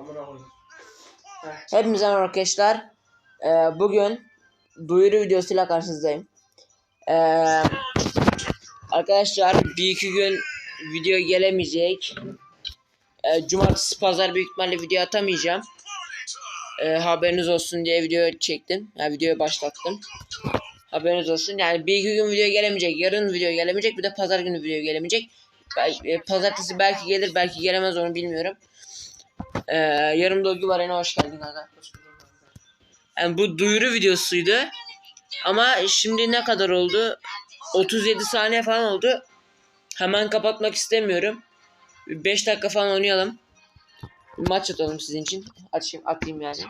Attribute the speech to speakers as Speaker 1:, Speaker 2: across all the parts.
Speaker 1: Amına koyayım.
Speaker 2: Hepinize merhaba arkadaşlar. Ee, bugün duyuru videosuyla karşınızdayım. Ee, arkadaşlar bir iki gün video gelemeyecek. Ee, cumartesi pazar büyük ihtimalle video atamayacağım. Ee, haberiniz olsun diye video çektim. Yani videoyu başlattım. Haberiniz olsun. Yani bir iki gün video gelemeyecek. Yarın video gelemeyecek. Bir de pazar günü video gelemeyecek. Belki, e, pazartesi belki gelir belki gelemez onu bilmiyorum. Ee, yarın Dogi var. Yine hoş geldin kanka. Yani bu duyuru videosuydu. Ama şimdi ne kadar oldu? 37 saniye falan oldu. Hemen kapatmak istemiyorum. 5 dakika falan oynayalım. Bir maç atalım sizin için. Açayım, atayım yani.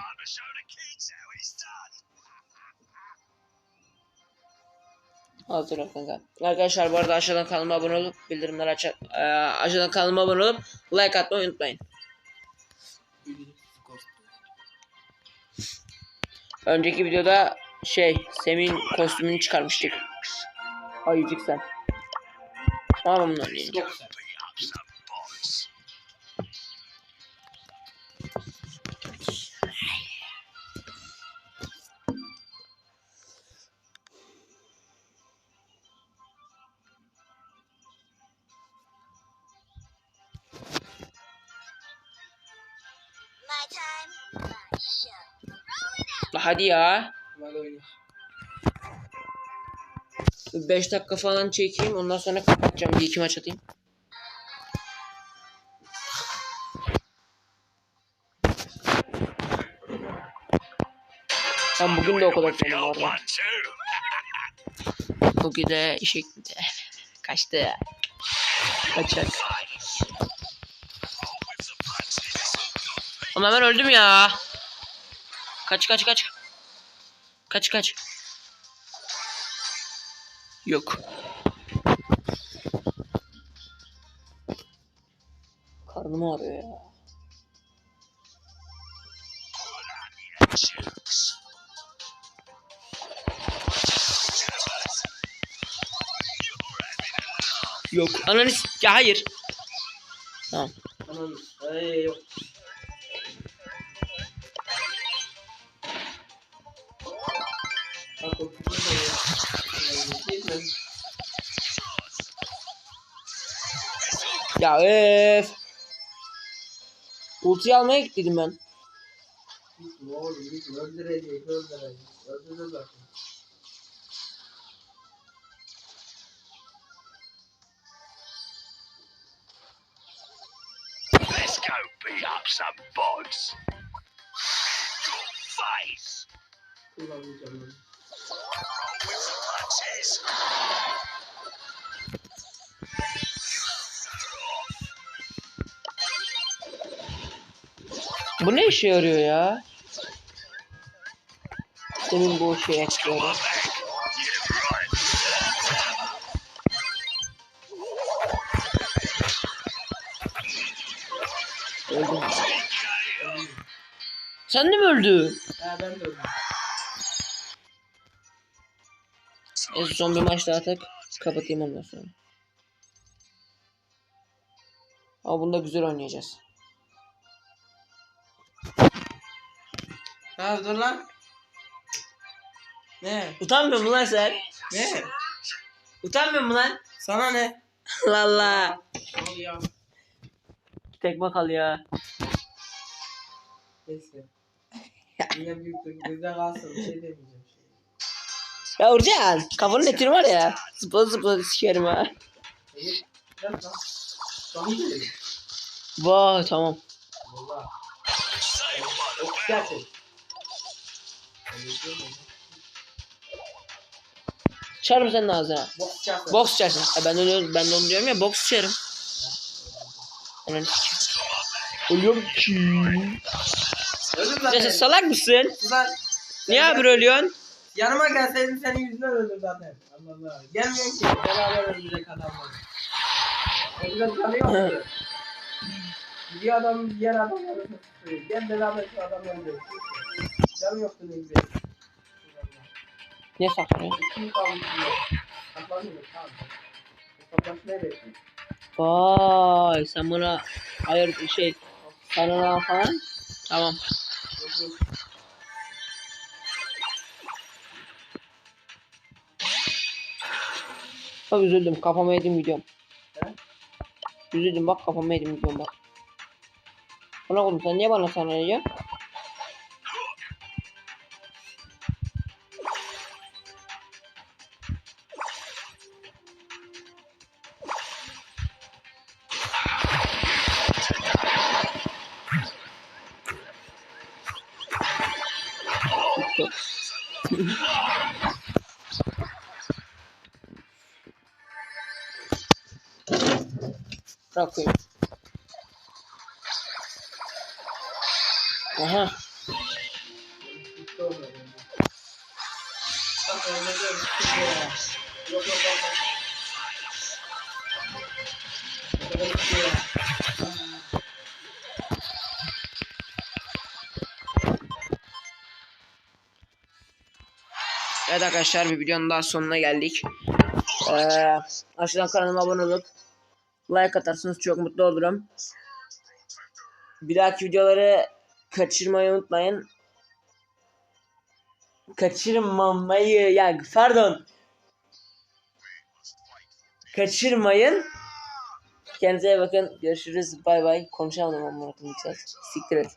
Speaker 2: Hazır ol. Arkadaşlar bu arada aşağıdan kanalıma abone olup bildirimleri aç e, aşağıdan kanalıma abone olup like atmayı unutmayın. Önceki videoda şey Sem'in kostümünü çıkarmıştık. Ayıcık sen. Tamam bunu hadi ya.
Speaker 1: Oynayalım.
Speaker 2: 5 dakika falan çekeyim ondan sonra kapatacağım. Bir iki maç atayım. Ben bugün de okula gitmedim orada. Bugün de işe gitti. Kaçtı. Kaçak. Ama hemen öldüm ya. Kaç kaç kaç. Kaç kaç. Yok. Karnım ağrıyor ya. Yok. Ananı ya hayır. Tamam.
Speaker 1: Anam. Ay yok. Ya.
Speaker 2: Öf. Ultiyi almaya gittiydim ben.
Speaker 1: Gitme oğlum gitme. Öldürecek öldürecek. Öldürür bak.
Speaker 3: Let's go beat up some bods. Your face.
Speaker 1: Kullanmayacağım ben.
Speaker 2: Bu ne işe yarıyor ya? Senin bu şey ekliyorum. Öldüm. Sen de mi öldün?
Speaker 1: Ha ben de öldüm.
Speaker 2: En son bir maç daha atak. Kapatayım ondan sonra. Ama bunda güzel oynayacağız.
Speaker 1: Ha dur lan. Ne?
Speaker 2: Utanmıyor musun lan sen?
Speaker 1: Ne?
Speaker 2: Utanmıyor musun lan?
Speaker 1: Sana ne? Oluyor?
Speaker 2: Tekme kal ya.
Speaker 1: Neyse. Yine büyük bizde kalsın. Bir şey demeyeceğim.
Speaker 2: Ya Urcan kafanın etini var ya. Zıpla zıpla sikerim ha. Vay tamam. Çarım senin ağzına.
Speaker 1: Boks
Speaker 2: çarsın. E ben onu- ben de onu diyorum ya boks çarım. Ananı. Ölüyorum ki. Ya sen salak mısın? Niye abi ölüyorsun?
Speaker 1: Yanıma gelseydin senin yüzünden öldüm zaten. Allah Allah. Gelmiyorsun ki. Beraber öldürecek adamlar. Öldüren canı yok mu? Bir adam diğer adam arasında tutuyor. Gel beraber şu adamı öldürelim. Canı yoktu ne güzel.
Speaker 2: Ne saklıyor?
Speaker 1: Kim kalmış diyor. Saklanmıyor. Tamam. Hesaplaşmayı bekliyor.
Speaker 2: Vay sen buna hayır şey sana falan. Tamam. Bak üzüldüm. Kafama yedim gidiyorum.
Speaker 1: He?
Speaker 2: Üzüldüm bak kafama yedim gidiyorum bak. Bana oğlum sen niye bana sana
Speaker 1: bir şey var.
Speaker 2: Evet arkadaşlar bir videonun daha sonuna geldik. Ee, aşağıdan kanalıma abone olup like atarsanız çok mutlu olurum. Bir dahaki videoları kaçırmayı unutmayın. Kaçırmamayı yani pardon. Kaçırmayın. Kendinize bakın. Görüşürüz. Bay bay. Konuşamadım ama Siktir et.